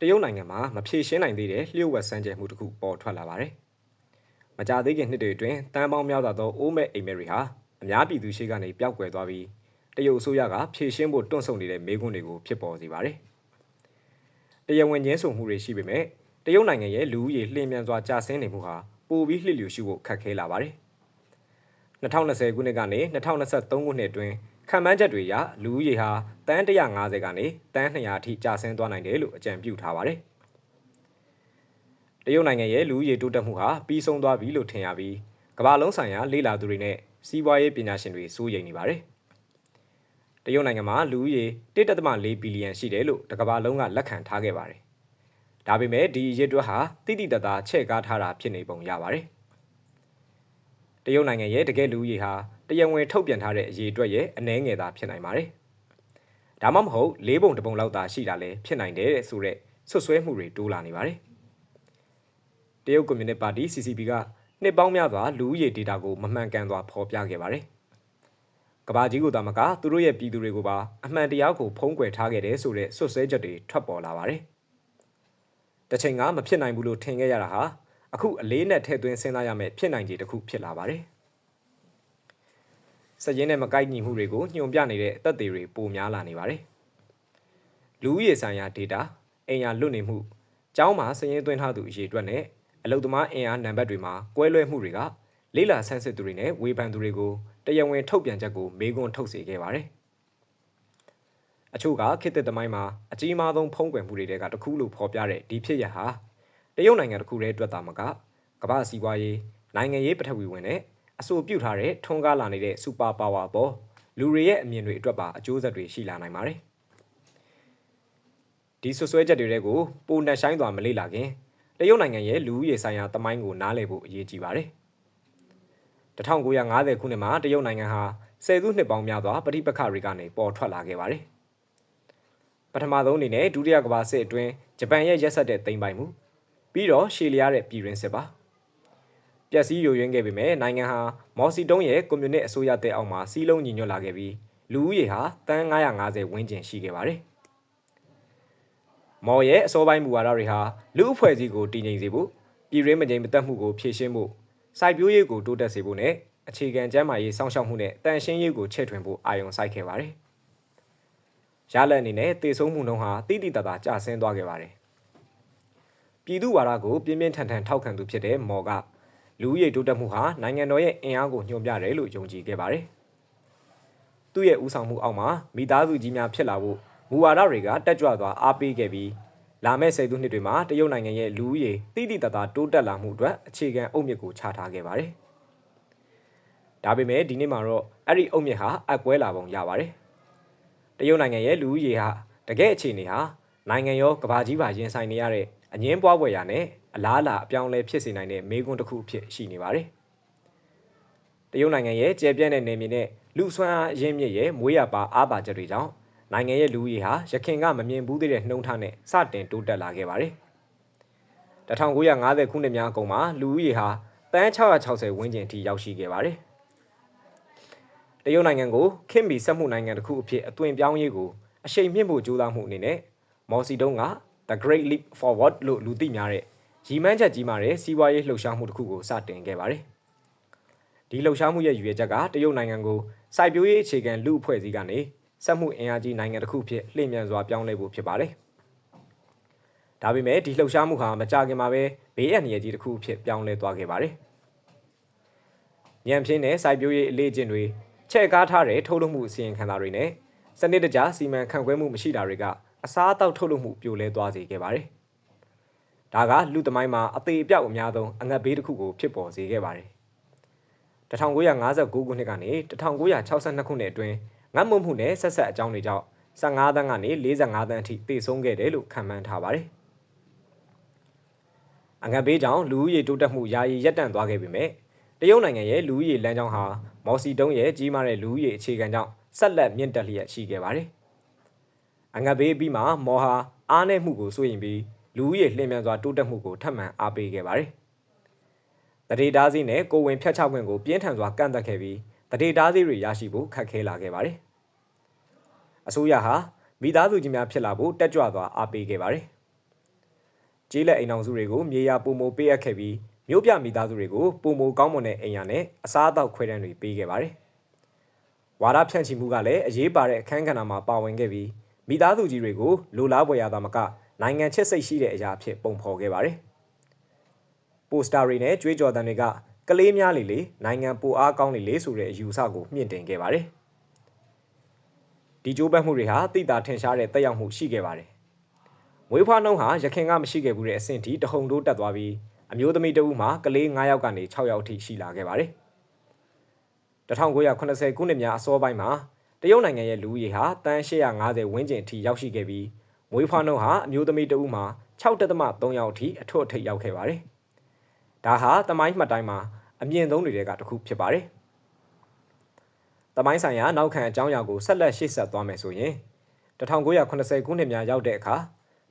တရုတ်နိုင်ငံမှာမဖြေရှင်းနိုင်သေးတဲ့လျှို့ဝှက်စမ်းကြဲမှုတစ်ခုပေါ်ထွက်လာပါတယ်။မကြာသေးခင်နှစ်တွေအတွင်းတန်ပေါင်းများစွာသောအိုးမဲ့အိမ်မက်တွေဟာအများပြည်သူရှိကနေပျောက်ကွယ်သွားပြီးတရုတ်အစိုးရကဖြေရှင်းဖို့တွန့်ဆုတ်နေတဲ့မေးခွန်းတွေကိုဖြစ်ပေါ်စေပါတယ်။တရားဝင်ကျင်းဆုံမှုတွေရှိပေမဲ့တရုတ်နိုင်ငံရဲ့လူဦးရေလှည့်မြန်စွာကျဆင်းနေမှုဟာပိုပြီးလှစ်လျူရှိဖို့ခက်ခဲလာပါတယ်။2020ခုနှစ်ကနေ2023ခုနှစ်အတွင်းခံမှန်းချက်တွေအရလူဦးရေဟာ တန်း150ကနေတန်း200အထိကျဆင်းသွားနိုင်တယ်လို့အကြံပြုထားပါတယ်။တရုတ်နိုင်ငံရဲ့လူဦးရေတိုးတက်မှုဟာပြီးဆုံးသွားပြီလို့ထင်ရပြီးကမ္ဘာလုံးဆိုင်ရာလေ့လာသူတွေနဲ့စီးပွားရေးပညာရှင်တွေစိုးရိမ်နေပါတယ်။တရုတ်နိုင်ငံမှာလူဦးရေ1.4ဘီလီယံရှိတယ်လို့တကမ္ဘာလုံးကလက်ခံထားခဲ့ပါတယ်။ဒါပေမဲ့ဒီရည်တွက်ဟာတိတိတတ်တာချဲ့ကားထားတာဖြစ်နေပုံရပါတယ်။တရုတ်နိုင်ငံရဲ့တကယ်လူဦးရေဟာတရားဝင်ထုတ်ပြန်ထားတဲ့အရေးအတွက်ရဲ့အနှဲငယ်သာဖြစ်နိုင်ပါတယ်။ ဒါမှမဟုတ်လေးပုံတစ်ပုံလောက်သာရှိတာလည်းဖြစ်နိုင်တယ်ဆိုတဲ့ဆွဆွဲမှုတွေတိုးလာနေပါတယ်။တရုတ်ကွန်မြူနတီပါတီ CCP ကနှစ်ပေါင်းများစွာလူဦးရေဒေတာကိုမမှန်ကန်စွာဖော်ပြခဲ့ပါတယ်။ကဘာကြီးကိုသာမကသူတို့ရဲ့ပြည်သူတွေကိုပါအမှန်တရားကိုဖုံးကွယ်ထားခဲ့တယ်ဆိုတဲ့ဆွဆွဲချက်တွေထွက်ပေါ်လာပါတယ်။တချိန်ကမဖြစ်နိုင်ဘူးလို့ထင်ခဲ့ရတာဟာအခုအလေးနဲ့ထည့်သွင်းစဉ်းစားရမယ့်ဖြစ်နိုင်ခြေတစ်ခုဖြစ်လာပါတယ်။ စက်ရင်းနဲ့မကိုက်ညီမှုတွေကိုညွှန်ပြနေတဲ့အသက်တွေပိုများလာနေပါတယ်။လူဦးရေဆိုင်ရာ data အိမ်ယာလွတ်နေမှုကျောင်းမှာစည်ရင်းသွင်းထားသူအရေအတွက်နဲ့အလုပ်သမားအင်အားနံပါတ်တွေမှာကွဲလွဲမှုတွေကလေးလာဆန်းစစ်သူတွေနဲ့ဝေဖန်သူတွေကိုတရားဝင်ထုတ်ပြန်ချက်ကိုမေးခွန်းထုတ်စေခဲ့ပါတယ်။အချို့ကခေတ်သစ်သမိုင်းမှာအကြီးမားဆုံးဖုံးကွယ်မှုတွေကတခုလို့ဖော်ပြတဲ့ဒီဖြစ်ရဟာတရုတ်နိုင်ငံတစ်ခုတည်းအတွက်သာမကကမ္ဘာစီးပွားရေးနိုင်ငံရေးပထဝီဝင်နဲ့ အဆိုပြုထားတဲ့ထွန်းကားလာနေတဲ့စူပါပါဝါပေါ်လူတွေရဲ့အမြင်တွေအတွက်ပါအကျိုးဆက်တွေရှိလာနိုင်ပါတယ်ဒီဆွဆွဲချက်တွေကိုပိုနှက်ဆိုင်စွာမလေ့လာခင်တရုတ်နိုင်ငံရဲ့လူဦးရေဆိုင်ရာတမိုင်းကိုနားလည်ဖို့အရေးကြီးပါတယ်1950ခုနှစ်မှာတရုတ်နိုင်ငံဟာဆယ်စုနှစ်ပေါင်းများစွာပဋိပက္ခတွေကနေပေါ်ထွက်လာခဲ့ပါတယ်ပထမဆုံးအနေနဲ့ဒုတိယကမ္ဘာစစ်အတွင်းဂျပန်ရဲ့ရက်ဆက်တဲ့သိမ်းပိုက်မှုပြီးတော့ရှေလျားတဲ့ပြည်တွင်းစစ်ပါ ပျက်စီးယိုယွင်းခဲ့ပေမဲ့နိုင်ငံဟာမော်စီတုံးရဲ့ကွန်မြူနစ်အစိုးရတဲ့အောက်မှာစီးလုံးညီညွတ်လာခဲ့ပြီးလူဦးရေဟာတန်း950ဝန်းကျင်ရှိခဲ့ပါတယ်မော်ရဲ့အစောပိုင်းမူဝါဒတွေဟာလူအဖွဲ့အစည်းကိုတည်ငြိမ်စေဖို့ပြည်ရင်းမငြိမ်မသက်မှုကိုဖြေရှင်းဖို့စိုက်ပျိုးရေးကိုတိုးတက်စေဖို့နဲ့အခြေခံကျန်းမာရေးစောင့်ရှောက်မှုနဲ့တန်ရှင်းရေးကိုချဲ့ထွင်ဖို့အာရုံစိုက်ခဲ့ပါတယ်။ရလဒ်အနေနဲ့တည်ဆုံမှုနှုန်းဟာတိတိတတ်တာကျဆင်းသွားခဲ့ပါတယ်။ပြည်သူ့ဝါဒကိုပြင်းပြင်းထန်ထန်ထောက်ခံသူဖြစ်တဲ့မော်က လူဦးရေတိုးတက်မှုဟာနိုင်ငံတော်ရဲ့အင်အားကိုညွှန်ပြတယ်လို့ယုံကြည်ခဲ့ပါတယ်။သူ့ရဲ့ဦးဆောင်မှုအောက်မှာမိသားစုကြီးများဖြစ်လာဖို့မူဝါဒတွေကတက်ကြွစွာအားပေးခဲ့ပြီးလာမယ့်ဆယ်စုနှစ်တွေမှာတရုတ်နိုင်ငံရဲ့လူဦးရေတိတိတတ်တာတိုးတက်လာမှုအတွက်အခြေခံအုတ်မြစ်ကိုချထားခဲ့ပါတယ်။ဒါပေမဲ့ဒီနေ့မှာတော့အဲ့ဒီအုတ်မြစ်ဟာအကွဲလာပုံရပါတယ်။တရုတ်နိုင်ငံရဲ့လူဦးရေဟာတကယ့်အခြေအနေဟာနိုင်ငံရောကဘာကြီးပါရင်ဆိုင်နေရတဲ့အငင်းပွားပွဲရနဲ့ အလားအလာအပြောင်းလဲဖြစ်စေနိုင်တဲ့မေးခွန်းတစ်ခုဖြစ်ရှိနေပါတယ်။တရုတ်နိုင်ငံရဲ့ကျယ်ပြန့်တဲ့နယ်မြေနဲ့လူဆွမ်းအားရင်းမြစ်ရဲ့မွေးရပါအားပါချက်တွေကြောင့်နိုင်ငံရဲ့လူဦးရေဟာရခင်ကမမြင်ဘူးသေးတဲ့နှုံထားနဲ့စတင်တိုးတက်လာခဲ့ပါတယ်။1950ခုနှစ်များအကုန်မှာလူဦးရေဟာတန်း660ဝန်းကျင်အထိရောက်ရှိခဲ့ပါတယ်။တရုတ်နိုင်ငံကိုခင်မီစက်မှုနိုင်ငံတစ်ခုအဖြစ်အသွင်ပြောင်းရေးကိုအရှိန်မြင့်ဖို့ကြိုးစားမှုအနေနဲ့မော်စီတုံးက The Great Leap Forward လို့လူသိများတဲ့ ရီမန်းချက်ကြီးမာတဲ့စီးပွားရေးလှုပ်ရှားမှုတစ်ခုကိုစတင်ခဲ့ပါတယ်။ဒီလှုပ်ရှားမှုရဲ့ရည်ရွယ်ချက်ကတရုတ်နိုင်ငံကိုစိုက်ပျိုးရေးအခြေခံလူအဖွဲ့အစည်းကနေစက်မှုအင်အားကြီးနိုင်ငံတစ်ခုဖြစ်လှည့်မြန်စွာပြောင်းလဲဖို့ဖြစ်ပါတယ်။ဒါပေမဲ့ဒီလှုပ်ရှားမှုဟာမကြခင်မှာပဲဘေးအန္တရာယ်ကြီးတစ်ခုဖြစ်ပြောင်းလဲသွားခဲ့ပါတယ်။ညံပြင်းတဲ့စိုက်ပျိုးရေးအလေးအကျင့်တွေချဲ့ကားထားတဲ့ထုတ်လုပ်မှုအစီရင်ခံစာတွေနဲ့စနစ်တကျစီမံခန့်ခွဲမှုမရှိတာတွေကအစားအသောက်ထုတ်လုပ်မှုပြိုလဲသွားစေခဲ့ပါတယ်။ ဒါကလူသမိုင်းမှာအသေးအပြောက်အများဆုံးအငတ်ဘေးတစ်ခုကိုဖြစ်ပေါ်စေခဲ့ပါတယ်။1959ခုနှစ်ကနေ1962ခုနှစ်အတွင်းငတ်မွတ်မှုနဲ့ဆက်ဆက်အကြောင်းတွေကြောင့်15တန်းကနေ45တန်းအထိတည်ဆုံးခဲ့တယ်လို့ခန့်မှန်းထားပါတယ်။အငတ်ဘေးကြောင့်လူဦးရေတိုးတက်မှုယာယီရပ်တန့်သွားခဲ့ပေမဲ့တရုတ်နိုင်ငံရဲ့လူဦးရေလမ်းကြောင်းဟာမော်စီတုံးရဲ့ကြီးမားတဲ့လူဦးရေအခြေခံကြောင့်ဆက်လက်မြင့်တက်လျက်ရှိခဲ့ပါတယ်။အငတ်ဘေးပြီးမှမော်ဟာအားနည်းမှုကိုစိုးရင်ပြီး လူဦးရေလျင်မြန်စွာတိုးတက်မှုကိုထပ်မံအားပေးခဲ့ပါတယ်။တရေတားစီးနဲ့ကိုဝင်ဖြတ်ချခွင့်ကိုပြင်းထန်စွာကန့်သက်ခဲ့ပြီးတရေတားစီးတွေရရှိဖို့ခက်ခဲလာခဲ့ပါတယ်။အစိုးရဟာမိသားစုကြီးများဖြစ်လာဖို့တက်ကြွစွာအားပေးခဲ့ပါတယ်ကျေးလက်အိမ်အောင်စုတွေကိုမြေယာပုံမိုပေးအပ်ခဲ့ပြီးမြို့ပြမိသားစုတွေကိုပုံမိုကောင်းမွန်တဲ့အိမ်ယာနဲ့အစားအသောက်ခွဲတမ်းတွေပေးခဲ့ပါတယ်။ဝါဒဖြန့်ချီမှုကလည်းအရေးပါတဲ့အခန်းကဏ္ဍမှာပါဝင်ခဲ့ပြီးမိသားစုကြီးတွေကိုလိုလားပွေရတာမက နိုင်ငံချစ်စိတ်ရှိတဲ့အရာအဖြစ်ပုံဖော်ခဲ့ပါတယ်။ပိုစတာတွေနဲ့ကြွေးကြော်သံတွေကကလေးများလေလေနိုင်ငံပိုအားကောင်းလေလေဆိုတဲ့အယူဆကိုမြင့်တင်ခဲ့ပါတယ်။ဒီကြိုးပမ်းမှုတွေဟာသိတာထင်ရှားတဲ့တက်ရောက်မှုရှိခဲ့ပါတယ်။မွေးဖွားနှုန်းဟာရခင်ကမရှိခဲ့ဘူးတဲ့အဆင့်ထိတဟုန်တိုးတက်သွားပြီးအမျိုးသမီးတဦးမှာကလေး9ယောက်ကနေ6ယောက်ထိရှိလာခဲ့ပါတယ်။1980ခုနှစ်များအစောပိုင်းမှာတရုတ်နိုင်ငံရဲ့လူဦးရေဟာတန်း850ဝန်းကျင်အထိရောက်ရှိခဲ့ပြီး မွေးဖွားနှုန်းဟာအမျိုးသမီးတဦးမှာ6.3ယောက်အထိအထွတ်အထိပ်ရောက်ခဲ့ပါတယ်။ဒါဟာတမိုင်းမှတ်တိုင်းမှာအမြင့်ဆုံးတွေကတစ်ခုဖြစ်ပါတယ်။တမိုင်းဆိုင်ရာနောက်ခံအကြောင်းအရာကိုဆက်လက်ရှေ့ဆက်သွားမယ်ဆိုရင်1980ခုနှစ်များရောက်တဲ့အခါ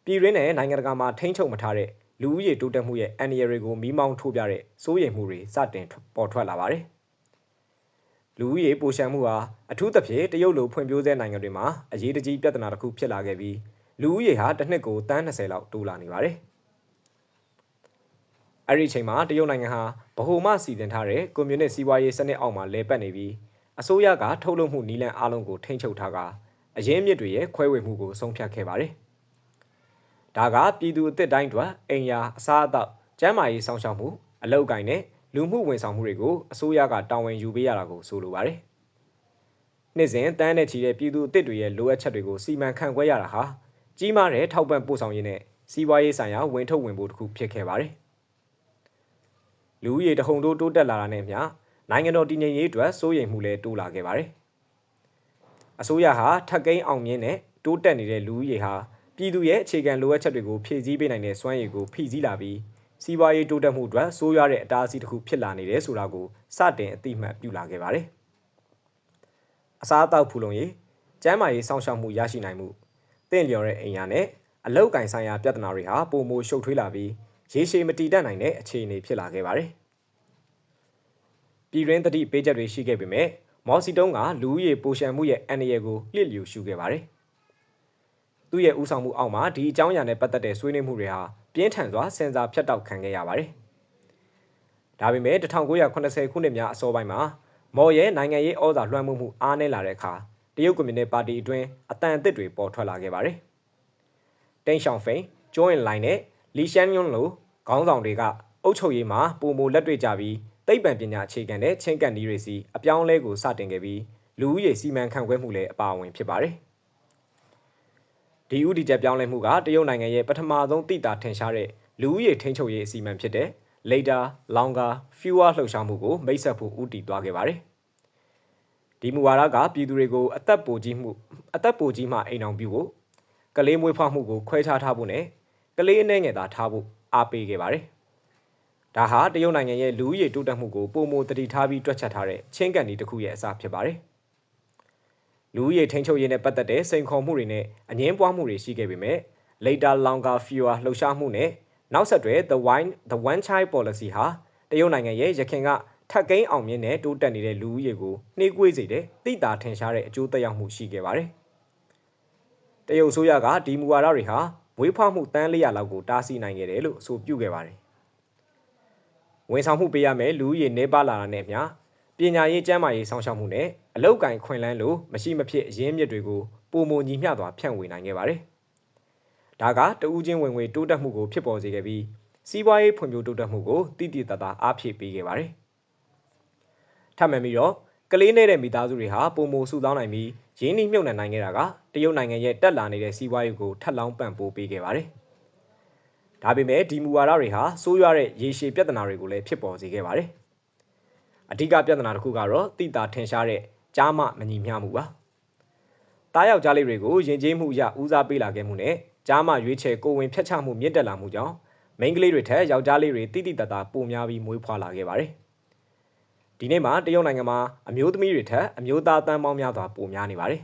ပြည်ရင်းနဲ့နိုင်ငံတကာမှာထိန်းချုပ်မထားတဲ့လူဦးရေတိုးတက်မှုရဲ့အန္တရာယ်တွေကိုမိမောင်းထိုးပြတဲ့စိုးရိမ်မှုတွေစတင်ပေါ်ထွက်လာပါတယ်။လူဦးရေပိုရှံမှုဟာအထူးသဖြင့်တရုတ်လိုဖွံ့ဖြိုးဆဲနိုင်ငံတွေမှာအရေးတကြီးပြဿနာတစ်ခုဖြစ်လာခဲ့ပြီး လူဦးရေဟာတစ်နှစ်ကိုတန်း20လောက်တိုးလာနေပါတယ်။အဲ့ဒီအချိန်မှာတရုတ်နိုင်ငံဟာဗဟိုမှစီစဉ်ထားတဲ့ကွန်မြူနစ်စီးပွားရေးစနစ်အောက်မှာလဲပတ်နေပြီးအစိုးရကထုတ်လုပ်မှုနည်းလမ်းအလုံးကိုထိန်းချုပ်ထားကအရင်းမြစ်တွေရဲ့ခွဲဝေမှုကိုဆုံးဖြတ်ခဲ့ပါတယ်။ဒါကပြည်သူအသစ်တိုင်းအတွက်အိမ်ယာအစားအသောက်ကျန်းမာရေးစောင့်ရှောက်မှုအလုပ်ကိုင်နဲ့လူမှုဝန်ဆောင်မှုတွေကိုအစိုးရကတာဝန်ယူပေးရတာကိုဆိုလိုပါတယ်။နှစ်စဉ်တန်းနဲ့ချီတဲ့ပြည်သူအသစ်တွေရဲ့လိုအပ်ချက်တွေကိုစီမံခန့်ခွဲရတာဟာ ကြီးမားတဲ့ထောက်ပံ့ပို့ဆောင်ရေးနဲ့စီးပွားရေးဆိုင်ရာဝင်ထုတ်ဝင်ပို့တစ်ခုဖြစ်ခဲ့ပါတယ်။လူဦးရေတဟုန်တိုးတိုးတက်လာတာနဲ့မျှနိုင်ငံတော်တည်ငြိမ်ရေးအတွက်စိုးရိမ်မှုလည်းတိုးလာခဲ့ပါတယ်။အစိုးရဟာထက်ကိန်းအောင်မြင်တဲ့တိုးတက်နေတဲ့လူဦးရေဟာပြည်သူရဲ့အခြေခံလိုအပ်ချက်တွေကိုဖြည့်ဆည်းပေးနိုင်တဲ့စွမ်းရည်ကိုဖိစီးလာပြီးစီးပွားရေးတိုးတက်မှုအတွက်စိုးရတဲ့အတားအဆီးတစ်ခုဖြစ်လာနေတယ်ဆိုတာကိုစတင်အသိမှတ်ပြုလာခဲ့ပါတယ်။အစားအသောက်ဖူလုံရေးကျန်းမာရေးစောင့်ရှောက်မှုရရှိနိုင်မှု တင့်လျော်တဲ့အိမ်ယာနဲ့အလောက်ကင်ဆိုင်ရာပြဿနာတွေဟာပုံမိုရှုပ်ထွေးလာပြီးရေရှည်မတည်တတ်နိုင်တဲ့အခြေအနေဖြစ်လာခဲ့ပါတယ်။ပြည်ရင်းတတိပေးချက်တွေရှိခဲ့ပေမဲ့မော်စီတုံးကလူဦးရေပိုရှံမှုရဲ့အန္တရာယ်ကိုလျစ်လျူရှုခဲ့ပါတယ်။သူ့ရဲ့ဥဆောင်မှုအောက်မှာဒီအကြောင်းအရာနဲ့ပတ်သက်တဲ့ဆွေးနွေးမှုတွေဟာပြင်းထန်စွာစင်စာဖြတ်တောက်ခံခဲ့ရပါတယ်။ဒါပေမဲ့1980ခုနှစ်များအစောပိုင်းမှာမော်ရဲ့နိုင်ငံရေးဩဇာလွှမ်းမိုးမှုအားနည်းလာတဲ့အခါ တရုတ်ကွန်မြူနတီပါတီအတွင်းအတန်အသစ်တွေပေါ်ထွက်လာခဲ့ပါတယ်။တိန့်ရှောင်ဖိန်၊ကျိုးအင်လိုင်းနဲ့လီရှန်ယွန်းလိုခေါင်းဆောင်တွေကအုပ်ချုပ်ရေးမှာပုံမူလက်တွေ့ကြပြီးသိပ္ပံပညာအခြေခံတဲ့ချင်းကပ်နည်းတွေစီအပြောင်းလဲကိုစတင်ခဲ့ပြီးလူဦးရေစီမံခန့်ခွဲမှုလည်းအပါအဝင်ဖြစ်ပါတယ်။ဒီဥတီချက်ပြောင်းလဲမှုကတရုတ်နိုင်ငံရဲ့ပထမဆုံးတိတာထင်ရှားတဲ့လူဦးရေထိန်းချုပ်ရေးအစီအမံဖြစ်တဲ့ later longer fewer လှုပ်ရှားမှုကိုမိတ်ဆက်ဖို့ဥတီသွားခဲ့ပါတယ်။ ဒီမူဝါဒကပြည်သူတွေကိုအသက်ပိုကြီးမှုအသက်ပိုကြီးမှအိမ်အောင်ပြုဖို့ကလေးမွေးဖွားမှုကိုခွဲခြားထားဖို့နဲ့ကလေးအနှဲငယ်သာထားဖို့အားပေးခဲ့ပါတယ်။ဒါဟာတရုတ်နိုင်ငံရဲ့လူဦးရေတိုးတက်မှုကိုပုံမတတိထားပြီးတွက်ချက်ထားတဲ့ချင်းကန်ဒီတစ်ခုရဲ့အစဖြစ်ပါတယ်။လူဦးရေထိန်းချုပ်ရေးနဲ့ပတ်သက်တဲ့စိန်ခေါ်မှုတွေနဲ့အငင်းပွားမှုတွေရှိခဲ့ပေမဲ့ later longer fewer လှုပ်ရှားမှုနဲ့နောက်ဆက်တွဲ the wine the one child policy ဟာတရုတ်နိုင်ငံရဲ့ရခင်က ထက်ကိန်းအောင်မြင်တဲ့တိုးတက်နေတဲ့လူဦးရေကိုနှေးကွေးစေတဲ့တိတာထင်ရှားတဲ့အကျိုးသက်ရောက်မှုရှိခဲ့ပါတယ်။တရုတ်ဆိုရကဒီမူဝါဒတွေဟာမွေးဖွားမှုတန်း400လောက်ကိုတားဆီးနိုင်ခဲ့တယ်လို့အဆိုပြုခဲ့ပါတယ်။ဝန်ဆောင်မှုပေးရမယ်လူဦးရေနှဲပါလာတာနဲ့မျှပညာရေးကျန်းမာရေးစောင့်ရှောက်မှုနဲ့အလောက်ကင်ခွင့်လန်းလို့မရှိမဖြစ်အရင်းမြစ်တွေကိုပုံမညီမျှစွာဖြန့်ဝေနိုင်ခဲ့ပါတယ်။ဒါကတဦးချင်းဝင်ငွေတိုးတက်မှုကိုဖြစ်ပေါ်စေခဲ့ပြီးစီးပွားရေးဖွံ့ဖြိုးတိုးတက်မှုကိုတည်တည်တသာအားဖြည့်ပေးခဲ့ပါတယ်။ ထပ်မံပြီးတော့ကလေးနေတဲ့မိသားစုတွေဟာပုံမစုဆောင်းနိုင်ပြီးရင်းနှီးမြှုပ်နှံနိုင်ခဲ့တာကတရုတ်နိုင်ငံရဲ့တက်လာနေတဲ့စီးပွားရေးကိုထပ်လောင်းပံ့ပိုးပေးခဲ့ပါတယ်။ဒါပေမဲ့ဒီမူဝါဒတွေဟာဆိုးရွားတဲ့ရေရှည်ပြဿနာတွေကိုလည်းဖြစ်ပေါ်စေခဲ့ပါတယ်။အဓိကပြဿနာတစ်ခုကတော့တိတာထင်ရှားတဲ့ကြားမမညီမျှမှုပါ။တားယောက်ျားလေးတွေကိုယဉ်ကျေးမှုအရဦးစားပေးလာခဲ့မှုနဲ့ကြားမရွေးချယ်ကိုဝင်ဖျက်ချမှုမြင့်တက်လာမှုကြောင့်မိန်းကလေးတွေထက်ယောက်ျားလေးတွေတိတိတတ်တာပိုများပြီးမွေးဖွားလာခဲ့ပါတယ်။ ဒီနေ့မှာတရုတ်နိုင်ငံမှာအမျိုးသမီးတွေထက်အမျိုးသားတန်းပေါင်းများစွာပိုများနေပါတယ်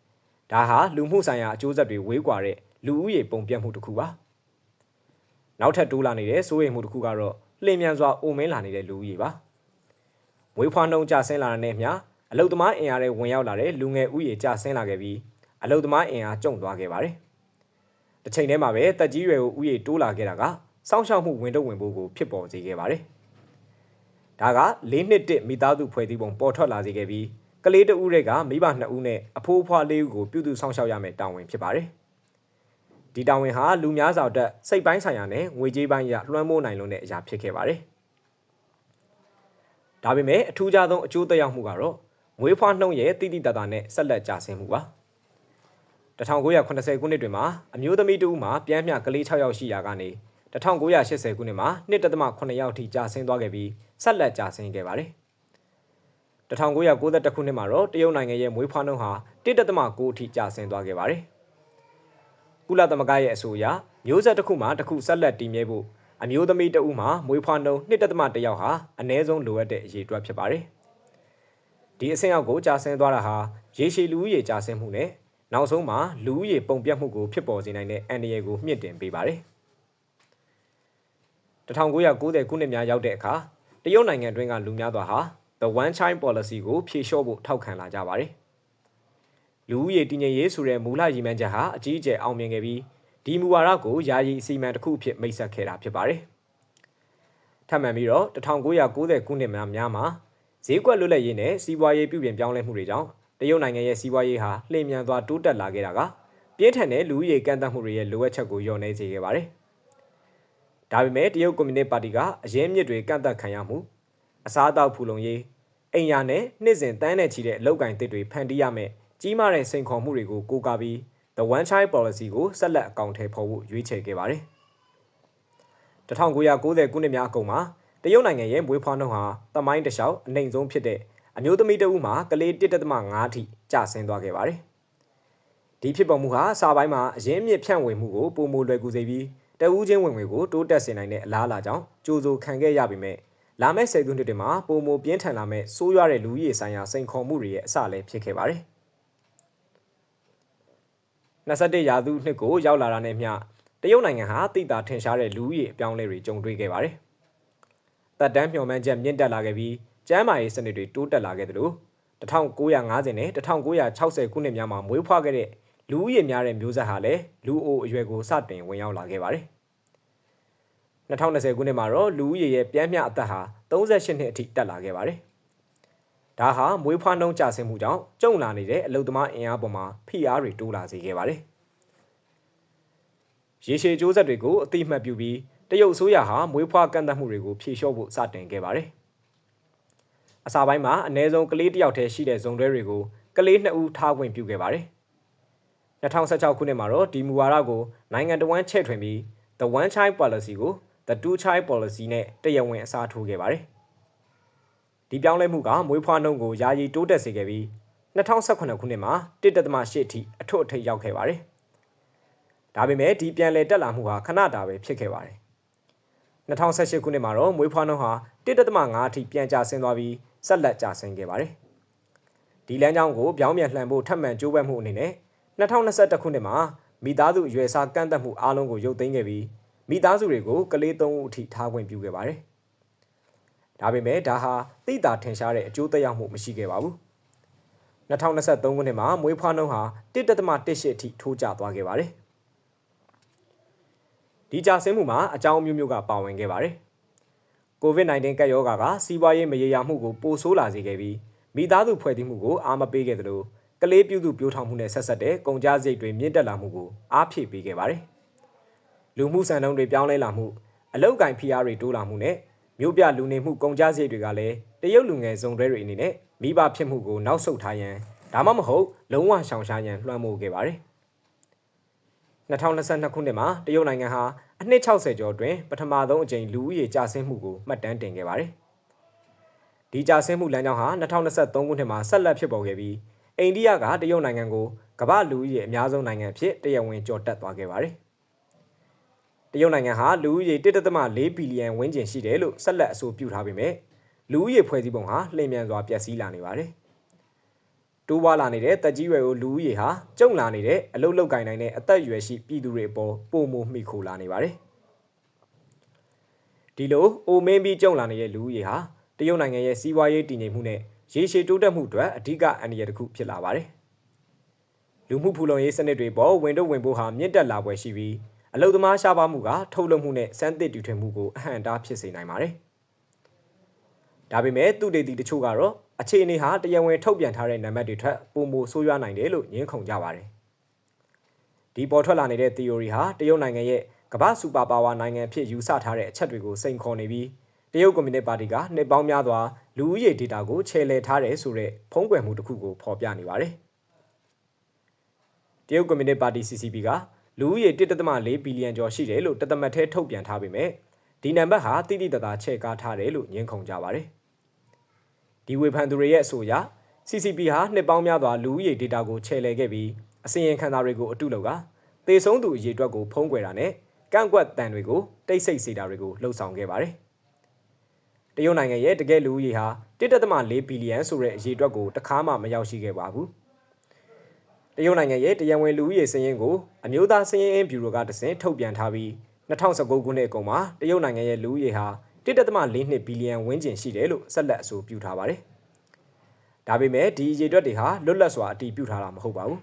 ။ဒါဟာလူမှုဆိုင်ရာအကျိုးဆက်တွေဝေးကွာတဲ့လူဦးရေပုံပြတ်မှုတစ်ခုပါ။နောက်ထပ်တိုးလာနေတဲ့စိုးရိမ်မှုတစ်ခုကတော့လျင်မြန်စွာအိုမင်းလာနေတဲ့လူဦးရေပါ။ဝေးဖွားနှုံကျဆင်းလာတဲ့နဲ့မျှအလုတ်သမားအင်အားတွေဝင်ရောက်လာတဲ့လူငယ်ဦးရေကျဆင်းလာခဲ့ပြီးအလုတ်သမားအင်အားကျုံသွားခဲ့ပါတယ်။တစ်ချိန်တည်းမှာပဲတက်ကြီးရွယ်ကိုဥယျာဉ်တိုးလာခဲ့တာကစောင့်ရှောက်မှုဝင်တော့ဝင်ဖို့ကိုဖြစ်ပေါ်စေခဲ့ပါတယ်။ ဒါက၄နှစ်တစ်မိသားစုဖွဲ့စည်းပုံပေါ်ထွက်လာစေခဲ့ပြီးကလေးတဦးတွေကမိဘနှစ်ဦးနဲ့အဖိုးအဖွားလေးဦးကိုပြုစုစောင့်ရှောက်ရမယ့်တာဝန်ဖြစ်ပါတယ်။ဒီတာဝန်ဟာလူများစွာတက်စိတ်ပိုင်းဆိုင်ရာနဲ့ငွေကြေးပိုင်းအရလွှမ်းမိုးနိုင်လို့တဲ့အရာဖြစ်ခဲ့ပါတယ်။ဒါပေမဲ့အထူးခြားဆုံးအကျိုးသက်ရောက်မှုကတော့မွေးဖွားနှုံရဲ့တိတိတတ်တာနဲ့ဆက်လက်ကျဆင်းမှုပါ1980ခုနှစ်တွင်မှာအမျိုးသမီးတဦးမှာပြန်မြကလေး6ယောက်ရှိရာကနေ 1980ခုနှစ်မှာ1.8ယောက်ထိကျဆင်းသွားခဲ့ပြီးဆက်လက်ကျဆင်းခဲ့ပါတယ်1991ခုနှစ်မှာတော့တရုတ်နိုင်ငံရဲ့မွေးဖွားနှုန်းဟာ1.9အထိကျဆင်းသွားခဲ့ပါတယ်ကုလသမဂ္ဂရဲ့အဆိုအရမျိုးဆက်တစ်ခုမှတစ်ခုဆက်လက်တည်မြဲဖို့အမျိုးသမီးတဦးမှာမွေးဖွားနှုန်း1.1ယောက်ဟာအနည်းဆုံးလိုအပ်တဲ့အရေးအတွက်ဖြစ်ပါတယ်။ဒီအဆင့်အောက်ကိုကြာဆင်းသွားတာဟာရေရှည်လူဦးရေကြာဆင်းမှုနဲ့နောက်ဆုံးမှာလူဦးရေပုံပြတ်မှုကိုဖြစ်ပေါ်စေနိုင်တဲ့အန္တရာယ်ကိုမြင့်တင်ပေးပါတယ် 1990ခုနှစ်များရောက်တဲ့အခါတရုတ်နိုင်ငံတွင်းကလူများစွာဟာ the one child policy ကိုဖြေလျှော့ဖို့ထောက်ခံလာကြပါတယ်လူဦးရေတည်ငြိမ်ရေးဆိုတဲ့မူလရည်မှန်းချက်ဟာအကြီးအကျယ်အောင်မြင်ခဲ့ပြီးဒီမူဝါဒကိုယာယီအစီအမံတစ်ခုအဖြစ်မိတ်ဆက်ခဲ့တာဖြစ်ပါတယ်ထပ်မံပြီးတော့1990ခုနှစ်များမှာဈေးကွက်လွတ်လပ်ရေးနဲ့စီးပွားရေးပြုပြင်ပြောင်းလဲမှုတွေကြောင့်တရုတ်နိုင်ငံရဲ့စီးပွားရေးဟာလှည့်မြန်စွာတိုးတက်လာခဲ့တာကပြင်းထန်တဲ့လူဦးရေကန့်သတ်မှုတွေရဲ့လိုအပ်ချက်ကိုလျော့နေစေခဲ့ပါတယ်။ ဒါပေမဲ့တရုတ်ကွန်မြူနစ်ပါတီကအရင်းမြစ်တွေကန့်သတ်ခံရမှုအစားအသောက်ဖူလုံရေးအိမ်ယာနဲ့နှစ်စဉ်တန်းနဲ့ချီတဲ့အလုပ်ကိုင်သစ်တွေဖန်တီးရမယ်ကြီးမားတဲ့စိန်ခေါ်မှုတွေကိုကိုးကားပြီး The One Child Policy ကိုဆက်လက်အကောင့်ထဲပေါ်ဖို့ရွေးချယ်ခဲ့ပါတယ်။1990ခုနှစ်များအကုန်မှာတရုတ်နိုင်ငံရဲ့မွေးဖွားနှုန်းဟာတမိုင်းတလျှောက်အနိုင်ဆုံးဖြစ်တဲ့အမျိုးသမီးတဦးမှာကလေး1.5ထိကျဆင်းသွားခဲ့ပါတယ်။ဒီဖြစ်ပေါ်မှုဟာစာပိုင်းမှာအရင်းမြစ်ဖြန့်ဝေမှုကိုပုံမလွယ်ကူစေပြီး တဦးချင်းဝင်ငွေကိုတိုးတက်စေနိုင်တဲ့အလားအလာကြောင့်ကြိုးစိုးခံခဲ့ရပေမဲ့လာမယ့်ဆယ်စုနှစ်တွေမှာပုံမပြင်းထန်လာမဲ့ဆိုးရွားတဲ့လူကြီးရေးဆိုင်ရာစိန်ခေါ်မှုတွေရဲ့အစလည်းဖြစ်ခဲ့ပါတယ်။21ရာစုနှစ်ကိုရောက်လာတာနဲ့မျှတရုတ်နိုင်ငံဟာတိတာထင်ရှားတဲ့လူကြီးရေးအပြောင်းလဲတွေကြုံတွေ့ခဲ့ပါတယ်။တပ်တန်းမျှော်မှန်းချက်မြင့်တက်လာခဲ့ပြီးကျန်းမာရေးစနစ်တွေတိုးတက်လာခဲ့တယ်လို့1950နဲ့1960ခုနှစ်များမှာမွေးဖွားခဲ့တဲ့ လူဦးရေများတဲ့မျိုးဆက်ဟာလည်းလူအိုအရွယ်ကိုစတင်ဝင်ရောက်လာခဲ့ပါတယ်။2020ခုနှစ်မှာတော့လူဦးရေရဲ့ပြန်မျှအသက်ဟာ38နှစ်အထိတက်လာခဲ့ပါတယ်။ဒါဟာမွေးဖွားနှုန်းကျဆင်းမှုကြောင့်ကျုံလာနေတဲ့အလုသမားအင်အားပေါ်မှာဖိအားတွေတိုးလာစေခဲ့ပါတယ်။ရေရှည်ကျိုးဆက်တွေကိုအတိအမှတ်ပြုပြီးတရုတ်အစိုးရဟာမွေးဖွားကန့်သတ်မှုတွေကိုဖြေလျှော့ဖို့စတင်ခဲ့ပါတယ်။အစာပိုင်းမှာအ ਨੇ ဆုံးကလေးတစ်ယောက်တည်းရှိတဲ့ဇုံတွဲတွေကိုကလေးနှစ်ဦးထားခွင့်ပြုခဲ့ပါတယ်။ 2016ခုနှစ်မှာတော့ဒီမူဝါဒကိုနိုင်ငံတော်ဝန်ချဲ့ထွင်ပြီး The One Child Policy ကို The Two Child Policy နဲ့တရားဝင်အစားထိုးခဲ့ပါတယ်။ဒီပြောင်းလဲမှုကမွေးဖွားနှုန်းကိုယာယီတိုးတက်စေခဲ့ပြီး2018ခုနှစ်မှာ1.8အထိအထွတ်အထိပ်ရောက်ခဲ့ပါတယ်။ဒါပေမဲ့ဒီပြန်လည်တက်လာမှုဟာခဏတာပဲဖြစ်ခဲ့ပါတယ်2018ခုနှစ်မှာတော့မွေးဖွားနှုန်းဟာ1.5အထိပြန်ကျဆင်းသွားပြီးဆက်လက်ကျဆင်းခဲ့ပါတယ်။ဒီလမ်းကြောင်းကိုပြောင်းပြန်လှန်ဖို့ထပ်မံကြိုးပမ်းမှုအနေနဲ့ 2021ခုနှစ်မှာမိသားစုရွယ်စားကန့်သက်မှုအားလုံးကိုရုပ်သိမ်းခဲ့ပြီးမိသားစုတွေကိုကလေးသုံးဦးအထိထားခွင့်ပြုခဲ့ပါတယ်။ဒါပေမဲ့ဒါဟာသိတာထင်ရှားတဲ့အကျိုးသက်ရောက်မှုမရှိခဲ့ပါဘူး။2023ခုနှစ်မှာမွေးဖွားနှုန်းဟာ1.18အထိထိုးကျသွားခဲ့ပါတယ်။ဒီကြဆင်းမှုမှာအကြောင်းမျိုးမျိုးကပါဝင်ခဲ့ပါတယ်။ COVID-19 ကပ်ရောဂါကစီးပွားရေးမရေရာမှုကိုပိုဆိုးလာစေခဲ့ပြီးမိသားစုဖွဲ့စည်းမှုကိုအားမပေးခဲ့သလို ကလေးပြုစုပြောထောင်မှုနဲ့ဆက်ဆက်တဲ့ကုန်ကြစရိတ်တွေမြင့်တက်လာမှုကိုအားဖြည့်ပေးခဲ့ပါတယ်။လူမှုစံနှုန်းတွေပြောင်းလဲလာမှုအလောက်ကိုင်ဖိအားတွေတိုးလာမှုနဲ့မြို့ပြလူနေမှုကုန်ကြစရိတ်တွေကလည်းတရုတ်လူငယ်စုံတွဲတွေအနေနဲ့မိဘဖြစ်မှုကိုနောက်ဆုတ်ထားရန်ဒါမှမဟုတ်လုံးဝရှောင်ရှားရန်လွှမ်းမိုးခဲ့ပါတယ်။2022ခုနှစ်မှာတရုတ်နိုင်ငံဟာအနှစ်60ကျော်တွင်ပထမဆုံးအကြိမ်လူဦးရေကျဆင်းမှုကိုမှတ်တမ်းတင်ခဲ့ပါတယ်။ဒီကျဆင်းမှုလမ်းကြောင်းဟာ2023ခုနှစ်မှာဆက်လက်ဖြစ်ပေါ်ခဲ့ပြီး အိန္ဒိယကတရုတ်နိုင်ငံကိုကမ္ဘာလူဦးရေအများဆုံးနိုင်ငံဖြစ်တရားဝင်ကျော်တက်သွားခဲ့ပါတယ်။တရုတ်နိုင်ငံဟာလူဦးရေ1.4ဘီလီယံဝန်းကျင်ရှိတယ်လို့ဆက်လက်အဆိုပြုထားပေမဲ့လူဦးရေဖွဲ့စည်းပုံဟာလှည့်မြန်စွာပျက်စီးလာနေပါတယ်။တိုးပွားလာနေတဲ့တက်ကြီးရွယ်ကိုလူဦးရေဟာကျုံလာနေတဲ့အလုတ်လောက်ကင်နိုင်တဲ့အသက်အရွယ်ရှိပြည်သူတွေအပေါ်ပုံမမိခိုလာနေပါတယ်။ဒီလိုအိုမင်းပြီးကျုံလာနေတဲ့လူဦးရေဟာတရုတ်နိုင်ငံရဲ့စီးပွားရေးတည်ငြိမ်မှုနဲ့ ရေရှည်တိုးတက်မှုအတွက်အဓိကအန္တရာယ်တစ်ခုဖြစ်လာပါတယ်။လူမှုဖူလုံရေးစနစ်တွေပေါ်ဝင်တော့ဝင်ဖို့ဟာမြင့်တက်လာပွဲရှိပြီးအလုသမားရှားပါမှုကထုတ်လုပ်မှုနဲ့စမ်းသစ်တီထွင်မှုကိုအဟန့်အတားဖြစ်စေနိုင်ပါတယ်။ဒါပေမဲ့သူတေသီတချို့ကတော့အခြေအနေဟာတရားဝင်ထုတ်ပြန်ထားတဲ့နံပါတ်တွေထက်ပိုမိုဆိုးရွားနိုင်တယ်လို့ညင်းခုန်ကြပါတယ်။ဒီပေါ်ထွက်လာနေတဲ့ theory ဟာတရုတ်နိုင်ငံရဲ့ကမ္ဘာစူပါပါဝါနိုင်ငံဖြစ်ယူဆထားတဲ့အချက်တွေကိုစိန်ခေါ်နေပြီး တရုတ်ကွန်မြူနတီပါတီကနှစ်ပေါင်းများစွာလူဦးရေဒေတာကိုချဲ့လဲထားတယ်ဆိုတဲ့ဖုံးကွယ်မှုတစ်ခုကိုဖော်ပြနေပါတယ်။တရုတ်ကွန်မြူနတီပါတီ CCP ကလူဦးရေ1.4ဘီလီယံကျော်ရှိတယ်လို့တသမတ်ထဲထုတ်ပြန်ထားပေမဲ့ဒီနံပါတ်ဟာတိတိတသားချဲ့ကားထားတယ်လို့ညင်းခုန်ကြပါတယ်။ဒီဝေဖန်သူတွေရဲ့အဆိုအရ CCP ဟာနှစ်ပေါင်းများစွာလူဦးရေဒေတာကိုချဲ့လဲခဲ့ပြီးအစီရင်ခံစာတွေကိုအတုလောက်ကသေဆုံးသူအရေအတွက်ကိုဖုံးကွယ်တာနဲ့ကန့်ကွက်တန်တွေကိုတိတ်ဆိတ်စေတာတွေကိုလှုံ့ဆော်ခဲ့ပါတယ်။ တရုတ်နိုင်ငံရဲ့တကယ်လူဦးရေဟာ1.4ဘီလီယံဆိုတဲ့အရေအတွက်ကိုတခါမှမရောက်ရှိခဲ့ပါဘူး။တရုတ်နိုင်ငံရဲ့တရားဝင်လူဦးရေစည်းရင်းကိုအမျိုးသားစည်းရင်းအင်းဘျူရိုကတစင်ထုတ်ပြန်ထားပြီး2019ခုနှစ်အကုန်မှာတရုတ်နိုင်ငံရဲ့လူဦးရေဟာ1.42ဘီလီယံဝန်းကျင်ရှိတယ်လို့ဆက်လက်အဆိုပြုထားပါတယ်။ဒါပေမဲ့ဒီအရေအတွက်တွေဟာလွတ်လပ်စွာအတည်ပြုထားတာမဟုတ်ပါဘူး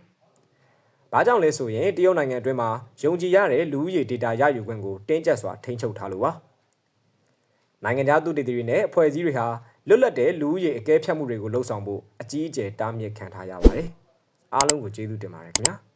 ။ဘာကြောင့်လဲဆိုရင်တရုတ်နိုင်ငံအတွင်းမှာယုံကြည်ရတဲ့လူဦးရေ data ရယူခွင့်ကိုတင်းကျပ်စွာထိန်းချုပ်ထားလို့ပါ။ နိုင်ငံသားသူတည်တွေနဲ့အဖွဲ့အစည်းတွေဟာလွတ်လပ်တဲ့လူဦးရေအကဲဖြတ်မှုတွေကိုလှုံ့ဆော်ဖို့အကြီးအကျယ်တားမြစ်ခံထားရပါတယ်။အားလုံးကိုကျေးဇူးတင်ပါတယ်ခင်ဗျာ။